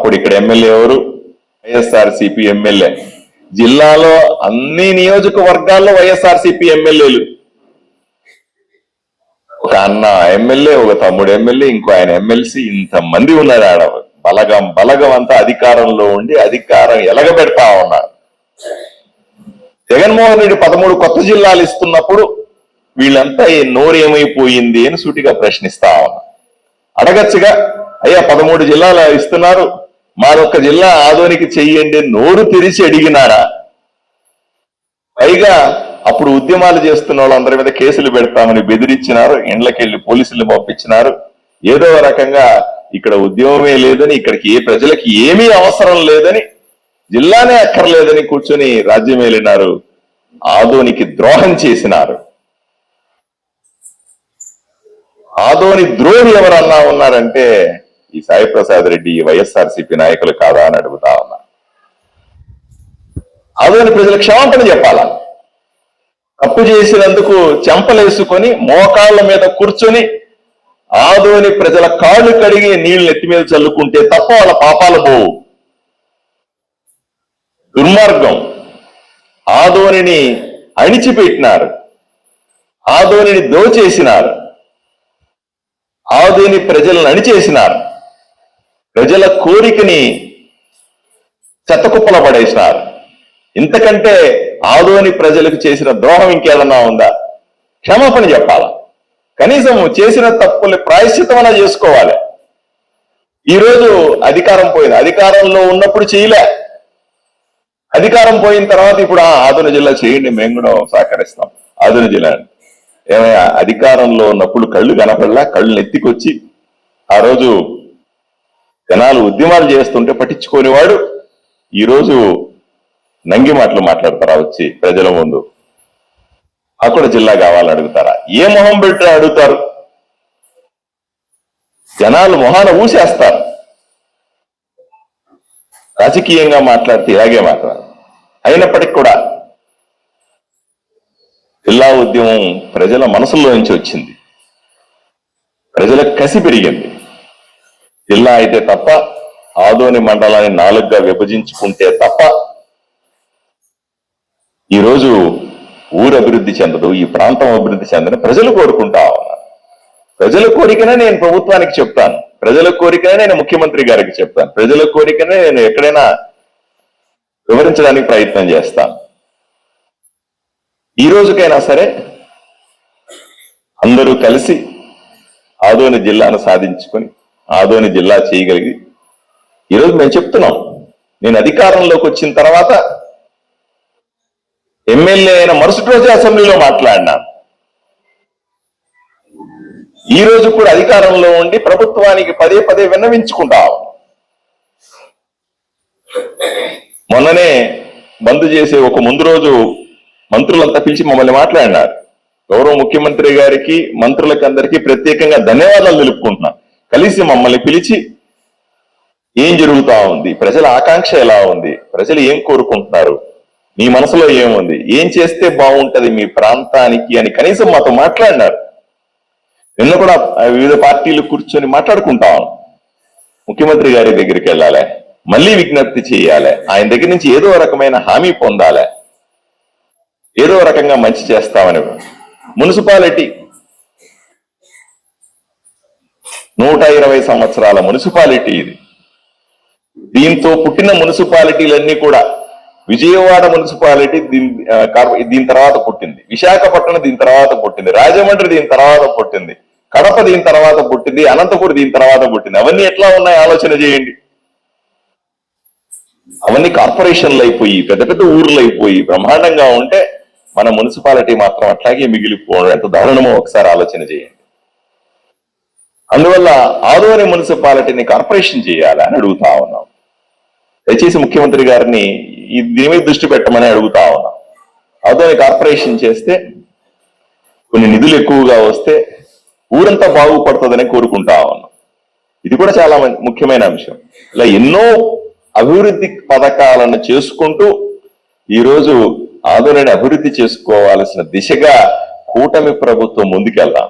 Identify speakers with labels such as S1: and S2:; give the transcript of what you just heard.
S1: అప్పుడు ఇక్కడ ఎమ్మెల్యే ఎవరు? వైఎస్ఆర్సిపి ఎమ్మెల్యే. జిల్లాలో అన్ని నియోజకవర్గాల్లో వైఎస్ఆర్సిపి ఎమ్మెల్యేలు. ఒక అన్న ఎమ్మెల్యే ఒక తమ్ముడు ఎమ్మెల్యే ఇంకో ఆయన ఎమ్మెల్సీ ఇంత మంది ఉన్నారు ఆడ. బలగం బలగం అంతా అధికారంలో ఉండి అధికారం ఎలగబెడతా ఉన్నారు. జగన్మోహన్ రెడ్డి పదమూడు కొత్త జిల్లాలు ఇస్తున్నప్పుడు వీళ్ళంతా ఈ నోరు ఏమైపోయింది అని సూటిగా ప్రశ్నిస్తా ఉన్నా అడగచ్చుగా అయ్యా పదమూడు జిల్లాలు ఇస్తున్నారు మరొక జిల్లా ఆదోనికి చెయ్యండి నోరు తెరిచి అడిగినారా? పైగా అప్పుడు ఉద్యమాలు చేస్తున్న వాళ్ళందరి మీద కేసులు పెడతామని బెదిరించినారు ఇండ్లకెళ్ళి పోలీసులు పంపించినారు. ఏదో రకంగా ఇక్కడ ఉద్యమమే లేదని ఇక్కడికి ఏ ప్రజలకి ఏమీ అవసరం లేదని జిల్లానే అక్కర్లేదని కూర్చొని రాజ్యం వెళ్ళినారు ఆదోనికి ద్రోహం చేసినారు. ఆదోని ద్రోహి ఎవరన్నా ఉన్నారంటే ఈ సాయి ప్రసాద్ రెడ్డి ఈ వైఎస్ఆర్సీపీ నాయకులు కాదా అని అడుగుతా ఉన్నా. ఆదోని ప్రజలు క్షమాపణ చెప్పాలా? తప్పు చేసినందుకు చెంపలేసుకొని మోకాళ్ళ మీద కూర్చొని ఆదోని ప్రజల కాళ్ళు కడిగి నీళ్ళు నెత్తి మీద చల్లుకుంటే తప్ప వాళ్ళ పాపాలు పోవు. దుర్మార్గం. ఆదోనిని అణిచిపెట్టినారు. ఆదోనిని దోచేసినారు. ఆదోని ప్రజలను అణిచేసినారు. ప్రజల కోరికని చెత్తకుప్పల పడేసినారు ఇంతకంటే ఆదోని ప్రజలకు చేసిన ద్రోహం ఇంకేదన్నా ఉందా? క్షమాపణ చెప్పాలా? కనీసం చేసిన తప్పుల్ని ప్రాయశ్చితమన్నా చేసుకోవాలి. ఈరోజు అధికారం పోయింది. అధికారంలో ఉన్నప్పుడు చేయలే. అధికారం పోయిన తర్వాత ఇప్పుడు ఆ జిల్లా చేయండి మేము కూడా సహకరిస్తాం. ఆధున జిల్లా ఏమయ్యా అధికారంలో ఉన్నప్పుడు కళ్ళు కనపడలా కళ్ళు నెత్తికొచ్చి. ఆ రోజు జనాలు ఉద్యమాలు చేస్తుంటే పట్టించుకోనివాడు ఈరోజు నంగి మాటలు మాట్లాడతారా వచ్చి ప్రజల ముందు? అక్కడ జిల్లా కావాలని అడుగుతారా? ఏ మొహం పెట్టి అడుగుతారు? జనాలు మొహాన ఊసేస్తారు. రాజకీయంగా మాట్లాడితే ఇలాగే మాట్లాడారు అయినప్పటికీ కూడా జిల్లా ఉద్యమం ప్రజల మనసులో నుంచి వచ్చింది. ప్రజల కసి పెరిగింది. జిల్లా అయితే తప్ప ఆదోని మండలాన్ని నాలుగుగా విభజించుకుంటే తప్ప ఈరోజు ఊరు అభివృద్ధి చెందదు ఈ ప్రాంతం అభివృద్ధి చెందని ప్రజలు కోరుకుంటా ఉన్నారు. ప్రజల కోరికనే నేను ప్రభుత్వానికి చెప్తాను. ప్రజల కోరికనే నేను ముఖ్యమంత్రి గారికి చెప్తాను. ప్రజల కోరికనే నేను ఎక్కడైనా వివరించడానికి ప్రయత్నం చేస్తాను. ఈ రోజుకైనా సరే అందరూ కలిసి ఆదోని జిల్లాను సాధించుకొని ఆదోని జిల్లా చేయగలిగి. ఈరోజు మేము చెప్తున్నాం నేను అధికారంలోకి వచ్చిన తర్వాత ఎమ్మెల్యే అయిన మరుసటి రోజు అసెంబ్లీలో మాట్లాడినాను ఈ రోజు కూడా అధికారంలో ఉండి ప్రభుత్వానికి పదే పదే విన్నవించుకుంటాం. మొన్ననే బంద్ చేసే ఒక ముందు రోజు మంత్రులంతా పిలిచి మమ్మల్ని మాట్లాడినారు. గౌరవ ముఖ్యమంత్రి గారికి మంత్రులకి అందరికీ ప్రత్యేకంగా ధన్యవాదాలు తెలుపుకుంటున్నాను కలిసి మమ్మల్ని పిలిచి ఏం జరుగుతా ఉంది? ప్రజల ఆకాంక్ష ఎలా ఉంది? ప్రజలు ఏం కోరుకుంటున్నారు? మీ మనసులో ఏముంది? ఏం చేస్తే బాగుంటది మీ ప్రాంతానికి అని కనీసం మాతో మాట్లాడినారు. నిన్న కూడా వివిధ పార్టీలు కూర్చొని మాట్లాడుకుంటాం ముఖ్యమంత్రి గారి దగ్గరికి వెళ్ళాలి మళ్ళీ విజ్ఞప్తి చేయాలి ఆయన దగ్గర నుంచి ఏదో రకమైన హామీ పొందాలి ఏదో రకంగా మంచి చేస్తామని మున్సిపాలిటీ నూట ఇరవై సంవత్సరాల మున్సిపాలిటీ ఇది. దీంతో పుట్టిన మున్సిపాలిటీలన్నీ కూడా విజయవాడ మున్సిపాలిటీ దీని దీని తర్వాత పుట్టింది. విశాఖపట్నం దీని తర్వాత పుట్టింది. రాజమండ్రి దీని తర్వాత పుట్టింది. కడప దీని తర్వాత పుట్టింది. అనంతపురం దీని తర్వాత పుట్టింది. అవన్నీ ఎట్లా ఉన్నాయి? ఆలోచన చేయండి. అవన్నీ కార్పొరేషన్లు అయిపోయి పెద్ద పెద్ద ఊర్లు అయిపోయి బ్రహ్మాండంగా ఉంటే మన మున్సిపాలిటీ మాత్రం అట్లాగే మిగిలిపోవడం ఎంత దారుణమో ఒకసారి ఆలోచన చేయండి. అందువల్ల ఆదోని మున్సిపాలిటీని కార్పొరేషన్ చేయాలి అని అడుగుతా ఉన్నాం. దయచేసి ముఖ్యమంత్రి గారిని దీని మీద దృష్టి పెట్టమని అడుగుతా ఉన్నాం. ఆదోని కార్పొరేషన్ చేస్తే కొన్ని నిధులు ఎక్కువగా వస్తే ఊరంతా బాగుపడుతుందని కోరుకుంటా ఉన్నాం. ఇది కూడా చాలా ముఖ్యమైన అంశం. ఇలా ఎన్నో అభివృద్ధి పథకాలను చేసుకుంటూ ఈరోజు ఆదోనిని అభివృద్ధి చేసుకోవాల్సిన దిశగా కూటమి ప్రభుత్వం ముందుకెళ్దాం.